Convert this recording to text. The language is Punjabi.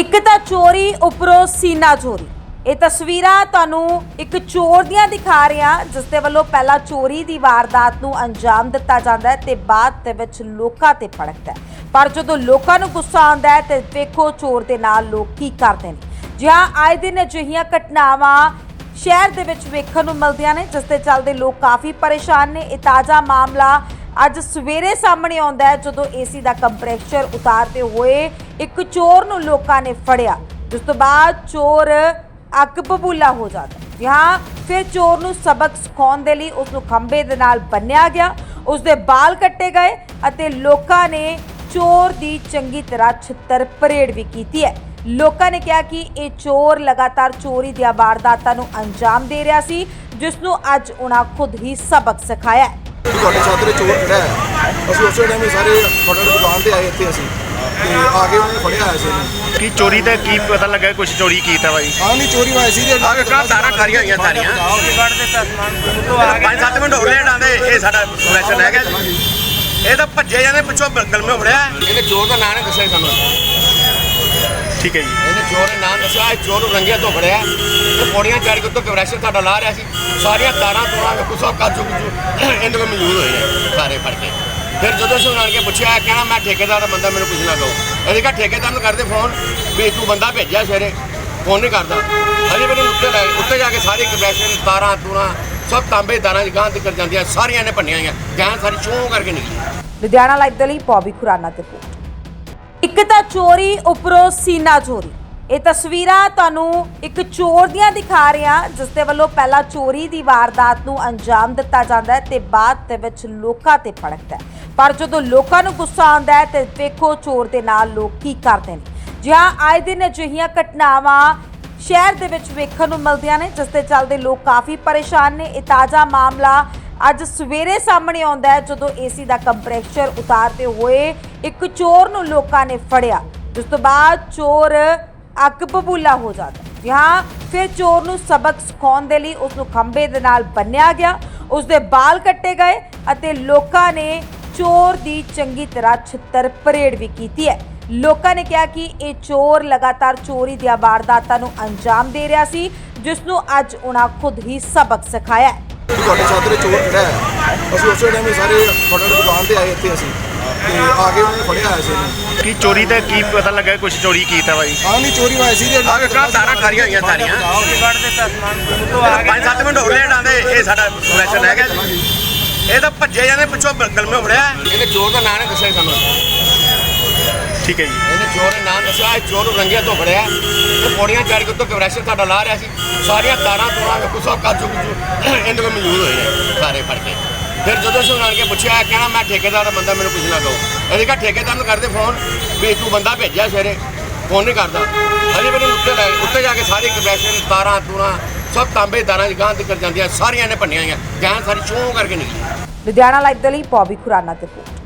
ਇੱਕ ਤਾਂ ਚੋਰੀ ਉੱਪਰੋਂ ਸੀਨਾ ਚੋਰੀ। ਇਹ ਤਸਵੀਰਾਂ ਤੁਹਾਨੂੰ ਇੱਕ ਚੋਰ ਦੀਆਂ ਦਿਖਾ ਰਿਹਾ ਜਿਸ ਦੇ ਵੱਲੋਂ ਪਹਿਲਾਂ ਚੋਰੀ ਦੀ ਵਾਰਦਾਤ ਨੂੰ ਅੰਜਾਮ ਦਿੱਤਾ ਜਾਂਦਾ ਹੈ ਤੇ ਬਾਅਦ ਦੇ ਵਿੱਚ ਲੋਕਾਂ ਤੇ ਫੜਕਦਾ ਹੈ। ਪਰ ਜਦੋਂ ਲੋਕਾਂ ਨੂੰ ਗੁੱਸਾ ਆਉਂਦਾ ਹੈ ਤੇ ਵੇਖੋ ਚੋਰ ਦੇ ਨਾਲ ਲੋਕ ਕੀ ਕਰਦੇ ਨੇ। ਜਿਹਾਂ ਆਏ ਦਿਨ ਅਜਿਹੀਆਂ ਘਟਨਾਵਾਂ ਸ਼ਹਿਰ ਦੇ ਵਿੱਚ ਵੇਖਣ ਨੂੰ ਮਿਲਦੀਆਂ ਨੇ, ਜਿਸ ਦੇ ਚੱਲਦੇ ਲੋਕ ਕਾਫੀ ਪਰੇਸ਼ਾਨ ਨੇ। ਇਹ ਤਾਜ਼ਾ ਮਾਮਲਾ ਅੱਜ ਸਵੇਰੇ ਸਾਹਮਣੇ ਆਉਂਦਾ ਹੈ, ਜਦੋਂ ਏਸੀ ਦਾ ਕੰਪਰੈਸ਼ਰ ਉਤਾਰਦੇ ਹੋਏ ਇੱਕ ਚੋਰ ਨੂੰ ਲੋਕਾਂ ਨੇ ਫੜਿਆ। ਜਿਸ ਤੋਂ ਬਾਅਦ ਚੋਰ ਅੱਗ ਬਬੂਲਾ ਹੋ ਜਾਂਦਾ। ਹੈ। ਫਿਰ ਚੋਰ ਨੂੰ ਸਬਕ ਸਿਖਾਉਣ ਦੇ ਲਈ ਉਸ ਨੂੰ ਖੰਭੇ ਦੇ ਨਾਲ ਬੰਨਿਆ ਗਿਆ। ਉਸ ਦੇ ਵਾਲ ਕੱਟੇ ਗਏ ਅਤੇ ਲੋਕਾਂ ਨੇ ਚੋਰ ਦੀ ਚੰਗੀ ਤਰ੍ਹਾਂ ਛਿੱਤਰ ਪਰੇਡ ਵੀ ਕੀਤੀ ਹੈ। ਲੋਕਾਂ ਨੇ ਕਿਹਾ ਕਿ ਇਹ ਚੋਰ ਲਗਾਤਾਰ ਚੋਰੀ ਦੀਆਂ ਵਾਰਦਾਤਾਂ ਨੂੰ ਅੰਜਾਮ ਦੇ ਰਿਹਾ ਸੀ, ਜਿਸ ਨੂੰ ਅੱਜ ਉਹਨਾਂ ਖੁਦ ਹੀ ਸਬਕ ਸਿਖਾਇਆ ਤੁਹਾਡੇ ਸਾਹਮਣੇ ਚੋਰ ਖੜਾ ਹੈ, ਅਸੀਂ ਉਸੇ ਟਾਈਮ ਸਾਰੇ ਫਟਾਫਟ ਦੁਕਾਨ ਤੇ ਆਏ ਇੱਥੇ ਅਸੀਂ। ਤੇ ਆ ਕੇ ਉਹਨਾਂ ਫੜਿਆ ਆਇਆ ਸੀ। ਇਹਨੂੰ ਕੀ ਚੋਰੀ ਦਾ ਕੀ ਪਤਾ ਲੱਗਾ ਕੁਝ ਚੋਰੀ ਕੀਤਾ ਬਾਈ? ਹਾਂ ਨਹੀਂ ਚੋਰੀ ਹੋਈ ਸੀ ਤੇ ਆਹ ਵੇਖੋ, ਤਾਰਾਂ ਖਾਰੀਆਂ ਹੋਈਆਂ ਸਾਰੀਆਂ। ਪੰਜ ਸੱਤ ਮਿੰਟ ਹੋ ਗਏ ਡਾਂਦੇ ਇਹ ਸਾਡਾ ਪ੍ਰੈਸ਼ਰ ਰਹਿ ਗਿਆ ਜੀ। ਇਹ ਤਾਂ ਭੱਜੇ ਜਾਂਦੇ ਪਿੱਛੋਂ ਗਲਮੇ ਫੜਿਆ ਇਹਨੇ ਚੋਰ ਦਾ ਨਾਂ ਨਹੀਂ ਦੱਸਿਆ ਜੀ ਸਾਨੂੰ। ਠੀਕ ਹੈ ਜੀ। ਇਹਨੇ ਚੋਰ ਦਾ ਨਾਂ ਦੱਸਿਆ ਇਹ ਚੋਰ ਨੂੰ ਰੰਗਿਆ ਤੋਂ ਫੜਿਆ। ਤੇ ਪੌੜੀਆਂ ਚੜ ਕੇ ਉੱਤੋਂ ਕਵਰੈਸ਼ਰ ਸਾਡਾ ਲਾ ਰਿਹਾ ਸੀ। ਸਾਰੀਆਂ ਤਾਰਾਂ ਤੂਰਾਂ ਵੇਖੋ ਸਭ ਕਾਜੂ ਕੁਜੂ ਇਹਦੇ ਕੋਲ ਮੌਜੂਦ ਹੋਏ ਨੇ ਸਾਰੇ ਫੜ ਕੇ। ਫਿਰ ਜਦੋਂ ਅਸੀਂ ਕੇ ਪੁੱਛਿਆ ਕਹਿਣਾ, ਮੈਂ ਠੇਕੇਦਾਰ ਦਾ ਬੰਦਾ ਮੈਨੂੰ ਪੁੱਛਣਾ ਕਹੋ। ਅਸੀਂ ਕਿਹਾ, ਠੇਕੇਦਾਰ ਨੂੰ ਕਰਦੇ ਫੋਨ ਵੀ ਤੂੰ ਬੰਦਾ ਭੇਜਿਆ ਸਵੇਰੇ ਫੋਨ ਨਹੀਂ ਕਰਦਾ। ਅਜੇ ਮੈਨੂੰ ਉੱਤੇ ਲੈ ਉੱਤੇ ਜਾ ਕੇ ਸਾਰੇ ਕਵਰੈਸ਼ਰ ਤਾਰਾਂ, ਤੂਰਾਂ, ਸਭ ਤਾਂਬੇ ਤਾਰਾਂ ਦੀ ਤੇ ਕਰ ਜਾਂਦੀਆਂ, ਸਾਰੀਆਂ ਨੇ ਭੰਨੀਆਂ ਹੋਈਆਂ। ਗਾਂ ਸਾਰੀ ਚੋਂ ਕਰਕੇ ਨਿਕਲੀ। ਲੁਧਿਆਣਾ ਲਾਈਵ ਦੇ ਲਈ ਪੌਬੀ ਖੁਰਾਨਾ ਤੇ ਰਿਪੋਰਟ। ਇੱਕ ਤਾਂ ਚੋਰੀ, ਉਪਰੋਂ ਸੀਨਾ ਚੋਰੀ। ਇਹ ਤਸਵੀਰਾਂ ਤੁਹਾਨੂੰ ਇੱਕ ਚੋਰ ਦੀਆਂ ਦਿਖਾ ਰਿਹਾ ਹਾਂ ਜਿਸ ਦੇ ਵੱਲੋਂ ਪਹਿਲਾਂ ਚੋਰੀ ਦੀ ਵਾਰਦਾਤ ਨੂੰ ਅੰਜਾਮ ਦਿੱਤਾ ਜਾਂਦਾ ਹੈ ਤੇ ਬਾਅਦ ਦੇ ਵਿੱਚ ਲੋਕਾਂ ਤੇ ਫੜਕਦਾ ਹੈ। ਪਰ ਜਦੋਂ ਲੋਕਾਂ ਨੂੰ ਗੁੱਸਾ ਆਉਂਦਾ ਹੈ ਤੇ ਵੇਖੋ ਚੋਰ ਦੇ ਨਾਲ ਲੋਕ ਕੀ ਕਰਦੇ ਨੇ। ਜਿਹਾਂ ਆਏ ਦਿਨ ਅਜਿਹੀਆਂ ਘਟਨਾਵਾਂ ਸ਼ਹਿਰ ਦੇ ਵਿੱਚ ਵੇਖਣ ਨੂੰ ਮਿਲਦੀਆਂ ਨੇ, ਜਿਸ ਦੇ ਚੱਲਦੇ ਲੋਕ ਕਾਫੀ ਪਰੇਸ਼ਾਨ ਨੇ। ਇਹ ਤਾਜ਼ਾ ਮਾਮਲਾ ਅੱਜ ਸਵੇਰੇ ਸਾਹਮਣੇ ਆਉਂਦਾ ਹੈ, ਜਦੋਂ ਏਸੀ ਦਾ ਕੰਪਰੈਸ਼ਰ ਉਤਾਰਦੇ ਹੋਏ ਇੱਕ ਚੋਰ ਨੂੰ ਲੋਕਾਂ ਨੇ ਫੜਿਆ। ਜਿਸ ਤੋਂ ਬਾਅਦ ਚੋਰ ਅੱਗ ਬਬੂਲਾ ਹੋ ਜਾਂਦਾ ਹੈ। यहाँ ਫਿਰ ਚੋਰ ਨੂੰ ਸਬਕ ਸਿਖਾਉਣ ਦੇ ਲਈ ਉਸ ਨੂੰ ਖੰਭੇ ਦੇ ਨਾਲ ਬੰਨਿਆ ਗਿਆ। ਉਸ ਦੇ ਵਾਲ ਕੱਟੇ ਗਏ ਅਤੇ ਲੋਕਾਂ ਨੇ ਚੋਰ ਦੀ ਚੰਗੀ ਤਰ੍ਹਾਂ ਛਿੱਤਰ ਪਰੇਡ ਵੀ ਕੀਤੀ ਹੈ। ਲੋਕਾਂ ਨੇ ਕਿਹਾ ਕਿ ਇਹ ਚੋਰ ਲਗਾਤਾਰ ਚੋਰੀ ਦੀਆਂ ਵਾਰਦਾਤਾਂ ਨੂੰ ਅੰਜਾਮ ਦੇ ਰਿਹਾ ਸੀ ਜਿਸ ਨੂੰ ਅੱਜ ਉਹਨਾਂ ਖੁਦ ਹੀ ਸਬਕ ਸਿਖਾਇਆ ਹੈ। ਤੁਹਾਡੇ ਸਾਹਮਣੇ ਚੋਰ ਖੜਾ ਹੈ। ਅਸੀਂ ਉਸੇ ਟਾਈਮ ਹੀ ਸਾਰੇ ਫਟਾਫਟ ਦੁਕਾਨ ਤੇ ਆਏ ਇੱਥੇ ਅਸੀਂ। ਤੇ ਆ ਕੇ ਉਹਨਾਂ ਫੜਿਆ ਆਇਆ ਸੀ ਇਹਨੂੰ। ਕੀ ਚੋਰੀ ਦਾ ਕੀ ਪਤਾ ਲੱਗਾ ਕੁਝ ਚੋਰੀ ਕੀਤਾ ਬਾਈ? ਹਾਂ ਨਹੀਂ ਚੋਰੀ ਹੋਈ ਸੀ ਤੇ ਆਹ ਵੇਖੋ, ਤਾਰਾਂ ਖਾਰੀਆਂ ਹੋਈਆਂ ਸਾਰੀਆਂ। ਪੰਜ ਸੱਤ ਮਿੰਟ ਹੋ ਗਏ ਡਾਂਦੇ ਇਹ ਸਾਡਾ ਪ੍ਰੈਸ਼ਰ ਰਹਿ ਗਿਆ ਜੀ। ਇਹ ਤਾਂ ਭੱਜੇ ਜਾਂਦੇ ਪਿੱਛੋਂ ਗਲਮੇ ਫੜਿਆ ਇਹਨੇ ਚੋਰ ਦਾ ਨਾਂ ਨਹੀਂ ਦੱਸਿਆ ਸਾਨੂੰ। ਠੀਕ ਹੈ ਜੀ। ਇਹਨੇ ਚੋਰ ਦਾ ਨਾਂ ਦੱਸਿਆ ਇਹ ਚੋਰ ਨੂੰ ਰੰਗਿਆ ਤੋਂ ਫੜਿਆ ਤੇ ਪੌੜੀਆਂ ਚੜ ਕੇ ਉੱਤੋਂ ਕਵਰੈਸ਼ਰ ਸਾਡਾ ਲਾ ਰਿਹਾ ਸੀ। ਸਾਰੀਆਂ ਤਾਰਾਂ ਤੂਰਾਂ ਵੇਖੋ ਸਭ ਕਾਜੂ ਕੁਜੂ ਇਹਦੇ ਕੋਲ ਮੌਜੂਦ ਹੋਏ ਨੇ ਸਾਰੇ ਫੜ ਕੇ। ਫਿਰ ਜਦੋਂ ਉਹਨਾਂ ਕੇ ਪੁੱਛਿਆ ਕਹਿਣਾ ਮੈਂ ਠੇਕੇਦਾਰ ਦਾ ਬੰਦਾ ਮੈਨੂੰ ਪੁੱਛਣਾ ਕਹੋ। ਅਸੀਂ ਕਿਹਾ ਠੇਕੇਦਾਰ ਨੂੰ ਕਰਦੇ ਫੋਨ ਵੀ ਤੂੰ ਬੰਦਾ ਭੇਜਿਆ ਸਵੇਰੇ। ਫੋਨ ਨਹੀਂ ਕਰਦਾ। ਅਜੇ ਮੈਨੂੰ ਉੱਤੇ ਲੈ ਉੱਤੇ ਜਾ ਕੇ ਸਾਰੇ ਕਵਰੈਸ਼ਰ ਤਾਰਾਂ ਤੂਰਾਂ ਸਭ ਤਾਂਬੇ ਤਾਰਾਂ ਦੀ ਗਾਂ ਤੇ ਜਾਂਦੀਆਂ, ਸਾਰੀਆਂ ਨੇ ਭੰਨੀਆਂ ਹੋਈਆਂ ਗਾਂ ਸਾਰੀ ਚੋਂ ਕਰਕੇ ਨਿਕਲੀ ਲੁਧਿਆਣਾ ਲਾਈਵ ਦੇ ਲਈ ਪੌਬੀ ਖੁਰਾਨਾ ਤੇ ਰਿਪੋਰਟ।